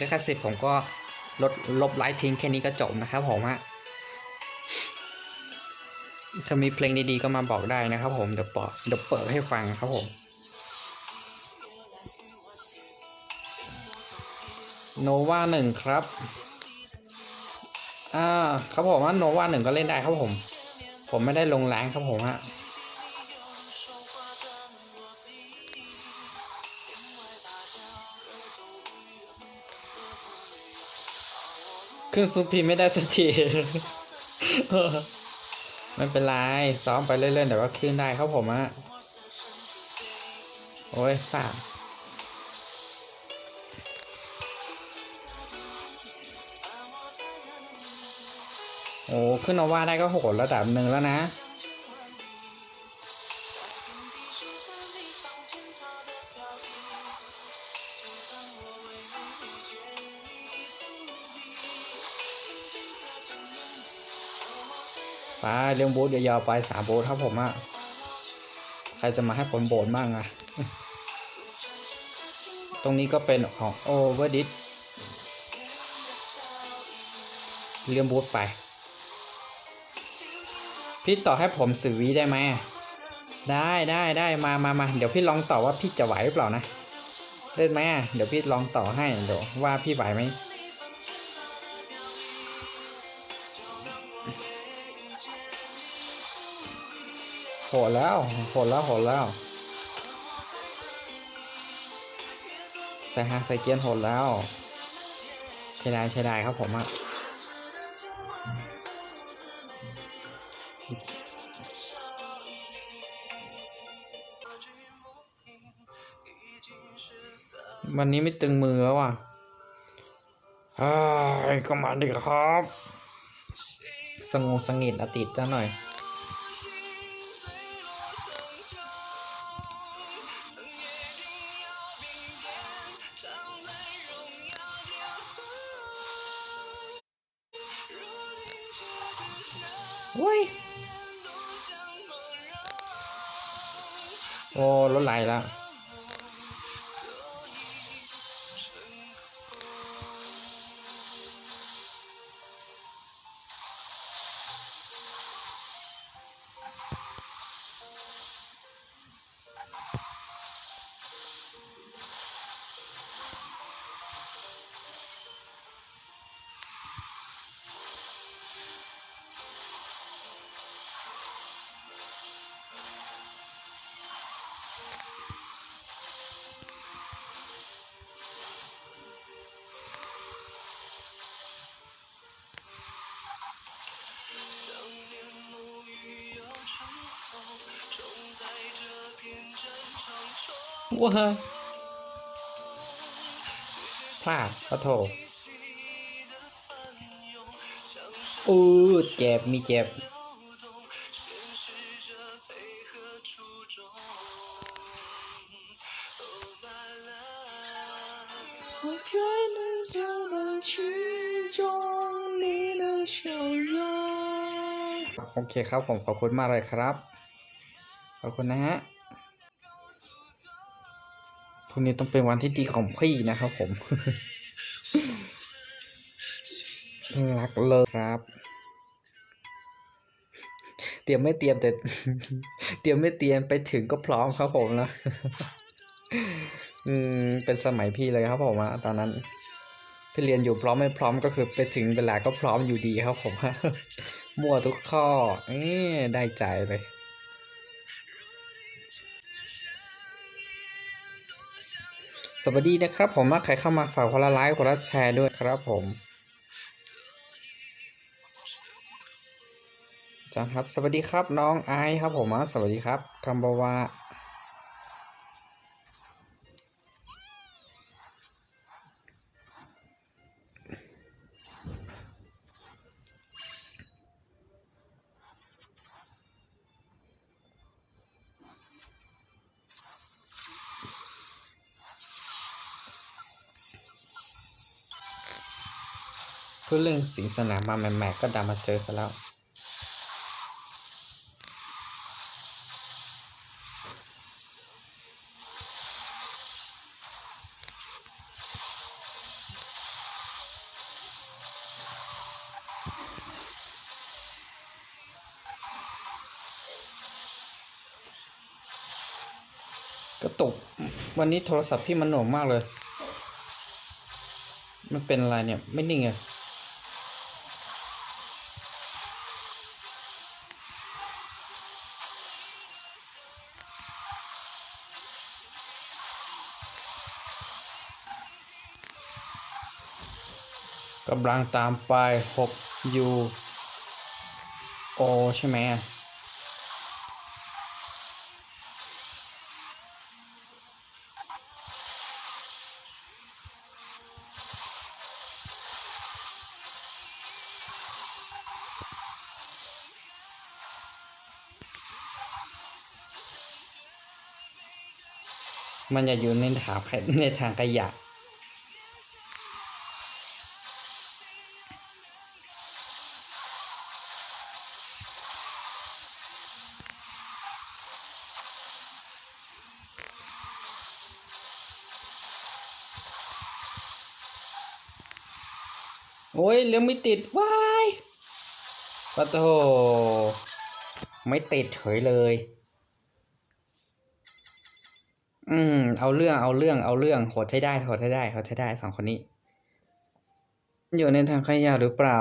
ลิขสิทธิ์ผมก็ลดลบไลฟ์ทิ้งแค่นี้ก็จบนะครับผมฮะถ้ามีเพลงดีๆก็มาบอกได้นะครับผมเดี๋ยวเปิดเดี๋ยวเปิดให้ฟังครับผมโนวาหนึ่งครับ อ่า ครับผมว่าโนวาหนึ่งก็เล่นได้ครับผม ผมไม่ได้ลงแรงครับผมฮะ ขึ้นซุปพีไม่ได้สักทีไม่เป็นไร ซ้อมไปเรื่อยๆเดี๋ยวก็ขึ้นได้ครับผมอะโอ้ยฝามโอ้ขึ้นเอาว่าได้ก็โหดระดับหนึ่งแล้วนะ ไปเรื่องบูธยาวๆไปสามบูธครับผมอะใครจะมาให้ผลโบนบ้างอะตรงนี้ก็เป็นของโอเวอร์ดิสเรื่องบูธไป พี่ต่อให้ผมสืวีได้ไหมได้ได้ได้มามามาเดี๋ยวพี่ลองต่อว่าพี่จะไหวหรือเปล่านะเล่นไหมเดี๋ยวพี่ลองต่อให้เดี๋ยวว่าพี่ไหวไหม โหดแล้วโหดแล้วโหดแล้วใส่ฮาใส่เกียร์โหดแล้วใช้ได้ใช้ได้ครับผมอะวันนี้ไม่ตึงมือแล้วอะเฮ้ยก็มาดิครับ สงบสงิดอะติดจ้าหน่อย โอ้ยโอ้ วว้าพลาดขอโทษอู้เจ็บ มีเจ็บโอเคครับผมขอบคุณมากเลยครับ ขอบคุณนะฮะ พรุ่งนี้ต้องเป็นวันที่ดีของพี่นะครับผม รักเลยครับ เตรียมไม่เตรียมแต่ เตรียมไม่เตรียมไปถึงก็พร้อมครับผมนะ อืม เป็นสมัยพี่เลยครับผมอะตอนนั้นพี่เรียนอยู่พร้อมไม่พร้อมก็คือไปถึงเวลาก็พร้อมอยู่ดีครับผมมั่วทุกข้อเอ้ได้ใจเลย สวัสดีนะครับ ผมมาใครเข้ามาฝากคนละไลค์คนละแชร์ด้วยครับผมจังครับ สวัสดีครับน้องไอซ์ครับผมสวัสดีครับคำบาวา พื่อเรื่องสีสนามมาใหม่ๆก็ดัมาเจอซะแล้วก็ตุก วันนี้โทรศัพท์พี่มันหน่วงมากเลย มันเป็นอะไรเนี่ย ไม่นิ่งเลย กำลังตามไป6 U O ใช่ไหมมันจะอยู่ในถาในทางขยะ โอ้ยเรื่อไม่ติดวายปะโถไม่ติดเฉยเลย อืม เอาเรื่องเอาเรื่องเอาเรื่องโหดใช้ได้โหดใช้ได้โหดใช้ได้สองคนนี้ อยู่ในทางขยะหรือเปล่า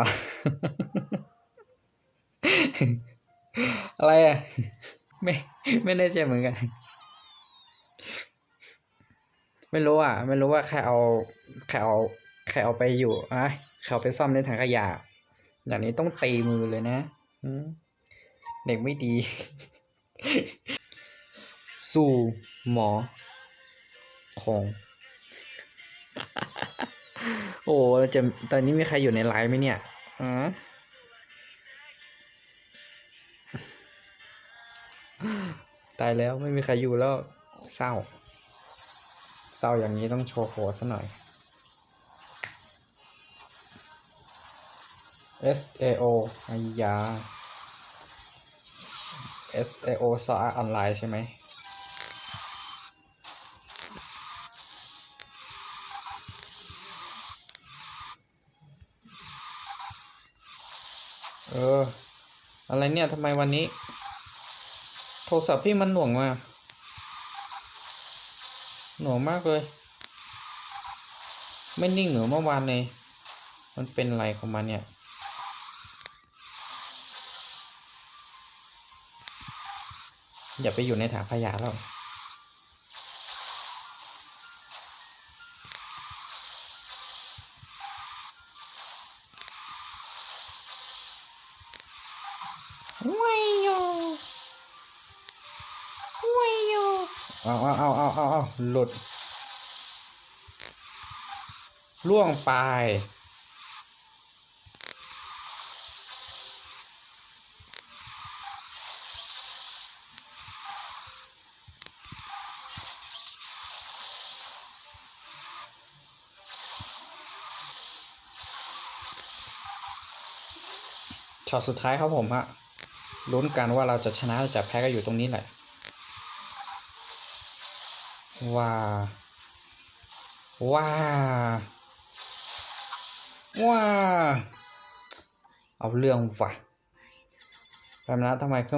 อะไรอะ ไม่ไม่แน่ใจเหมือนกัน ไม่รู้อะ ไม่รู้ว่าใครเอาใครเอาใครเอาไปอยู่อะใคร เอาไปซ่อมในถังขยะ อย่างนี้ต้องตีมือเลยนะเด็กไม่ดี สู่หมอคงโอ้จะตอนนี้มีใครอยู่ในไลฟ์ไหมเนี่ยอ๋อตายแล้วไม่มีใครอยู่แล้วเศร้า เศร้าอย่างนี้ต้องโชว์โหซะหน่อย S A O อยา S A O สาออนไลน์ใช่ไหมเออ อะไรเนี่ยทำไมวันนี้ โทรศัพท์พี่มันหน่วงมาหน่วงมากเลย ไม่นิ่งเหมือนเมื่อวานเลย มันเป็นอะไรของมันเนี่ย อย่าไปอยู่ในถังขยะแล้วว้ยโยว้ยโยเอาเอาเอาเอาเอาเอาหลุดล่วงไป ช็อตสุดท้ายครับผมฮะลุ้นกันว่าเราจะชนะหรือจะแพ้ก็อยู่ตรงนี้แหละ ว้าว้าว้าเอาเรื่องว่ะแบบนะทำไมเครื่อง